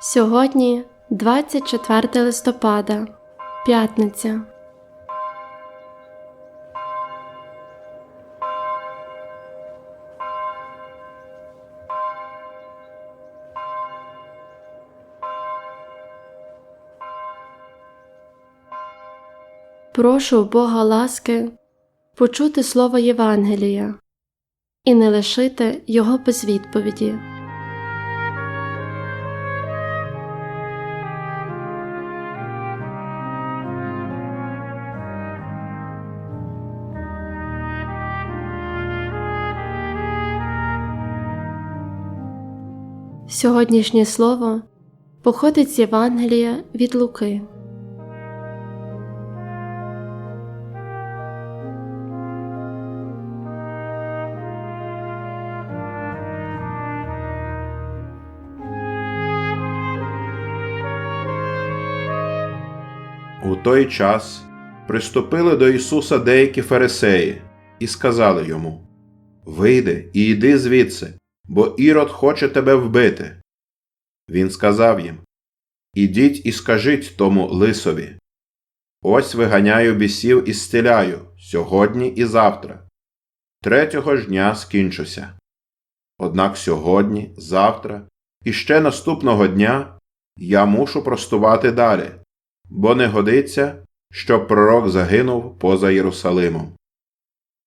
Сьогодні 24 листопада, п'ятниця. Прошу Бога ласки почути слово Євангелія і не лишити його без відповіді. Сьогоднішнє слово походить з Євангелія від Луки. У той час приступили до Ісуса деякі фарисеї і сказали йому Вийди і йди звідси, бо Ірод хоче тебе вбити. Він сказав їм Ідіть і скажіть тому лисові Ось виганяю бісів і зціляю сьогодні і завтра. Третього ж дня скінчуся. Однак сьогодні, завтра і ще наступного дня я мушу простувати далі бо не годиться, щоб пророк загинув поза Єрусалимом.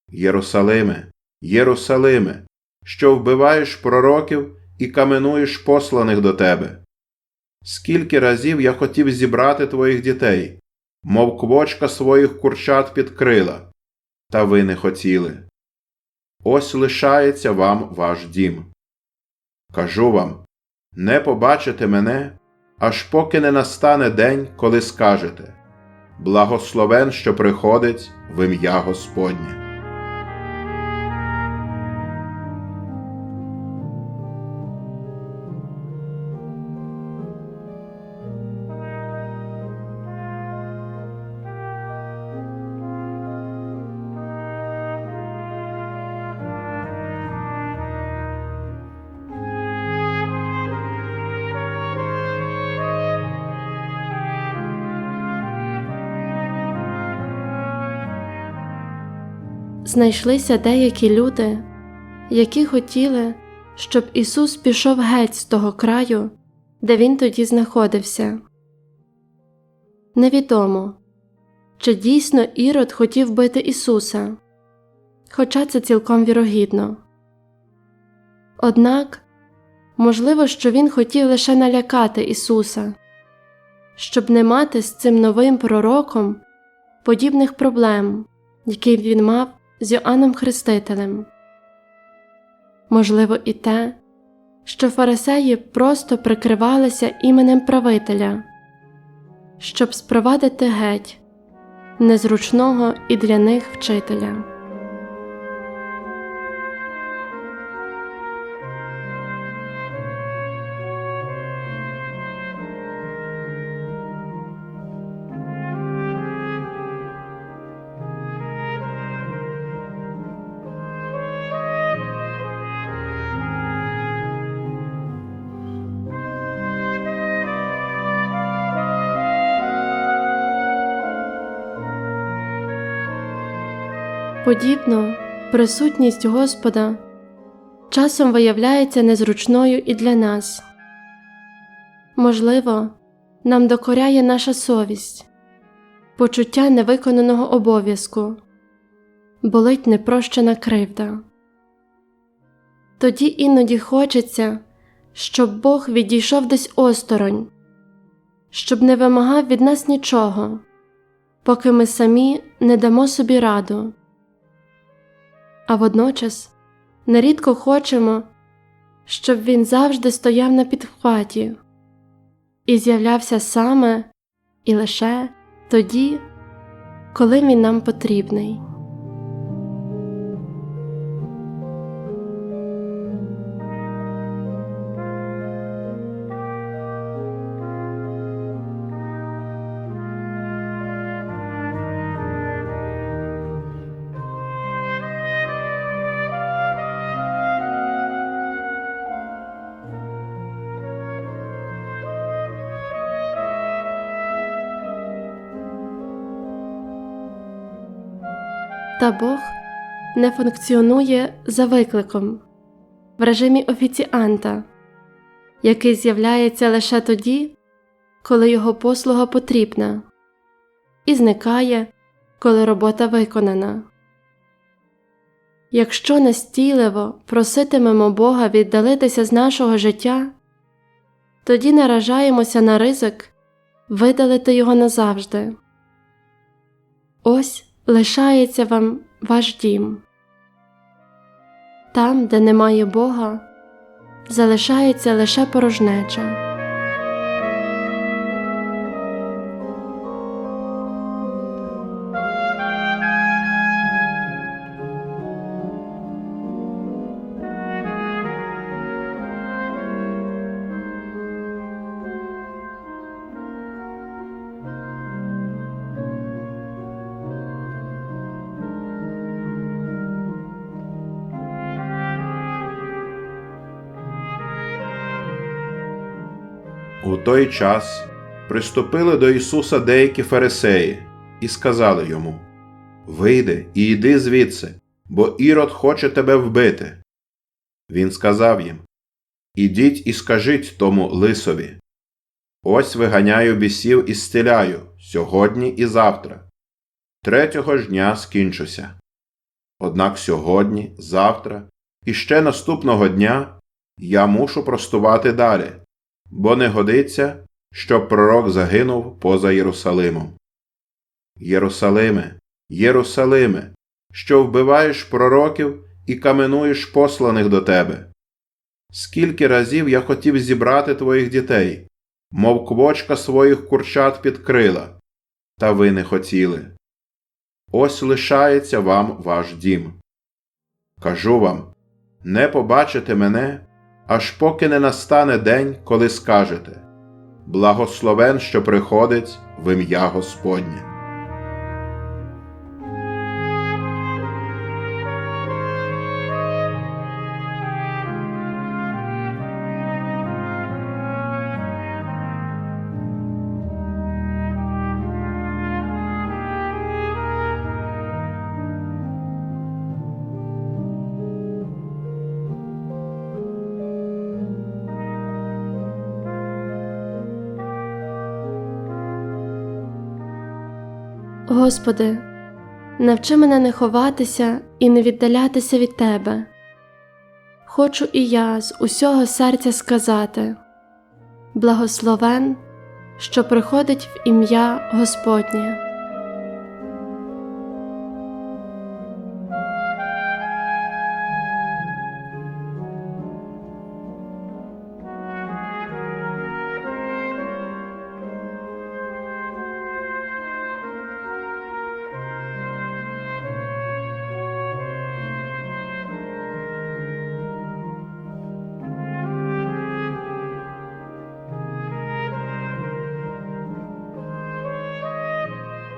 Єрусалиме, Єрусалиме, що вбиваєш пророків і каменуєш посланих до тебе. Скільки разів я хотів зібрати твоїх дітей, мов квочка своїх курчат під крила, та ви не хотіли. Ось лишається вам ваш дім. Кажу вам не побачите мене, аж поки не настане день, коли скажете Благословен, що приходить в ім'я Господнє. Знайшлися деякі люди, які хотіли, щоб Ісус пішов геть з того краю, де Він тоді знаходився. Невідомо, чи дійсно Ірод хотів бити Ісуса, хоча це цілком вірогідно. Однак, можливо, що Він хотів лише налякати Ісуса, щоб не мати з цим новим пророком подібних проблем, які він мав з Йоанном Хрестителем. Можливо, і те, що фарисеї просто прикривалися іменем правителя, щоб спровадити геть незручного і для них вчителя. Подібно, присутність Господа часом виявляється незручною і для нас. Можливо, нам докоряє наша совість, почуття невиконаного обов'язку, болить непрощена кривда. Тоді іноді хочеться, щоб Бог відійшов десь осторонь, щоб не вимагав від нас нічого, поки ми самі не дамо собі раду а водночас нерідко хочемо, щоб він завжди стояв на підхваті і з'являвся саме і лише тоді, коли він нам потрібний. Та Бог не функціонує за викликом в режимі офіціанта, який з'являється лише тоді, коли його послуга потрібна, і зникає, коли робота виконана. Якщо настійливо проситимемо Бога віддалитися з нашого життя, тоді наражаємося на ризик видалити його назавжди. Ось лишається вам ваш дім. Там, де немає Бога, залишається лише порожнеча. У той час приступили до Ісуса деякі фарисеї і сказали йому Вийди і йди звідси, бо Ірод хоче тебе вбити. Він сказав їм Ідіть і скажіть тому лисові Ось виганяю бісів і стиляю сьогодні і завтра. Третього ж дня скінчуся. Однак сьогодні, завтра і ще наступного дня я мушу простувати далі бо не годиться, щоб пророк загинув поза Єрусалимом. Єрусалиме, Єрусалиме, що вбиваєш пророків і каменуєш посланих до тебе. Скільки разів я хотів зібрати твоїх дітей, мов квочка своїх курчат під крила, та ви не хотіли. Ось лишається вам ваш дім. Кажу вам не побачите мене, аж поки не настане день, коли скажете Благословен, що приходить в ім'я Господнє. Господи, навчи мене не ховатися і не віддалятися від Тебе. Хочу і я з усього серця сказати Благословен, що приходить в ім'я Господнє.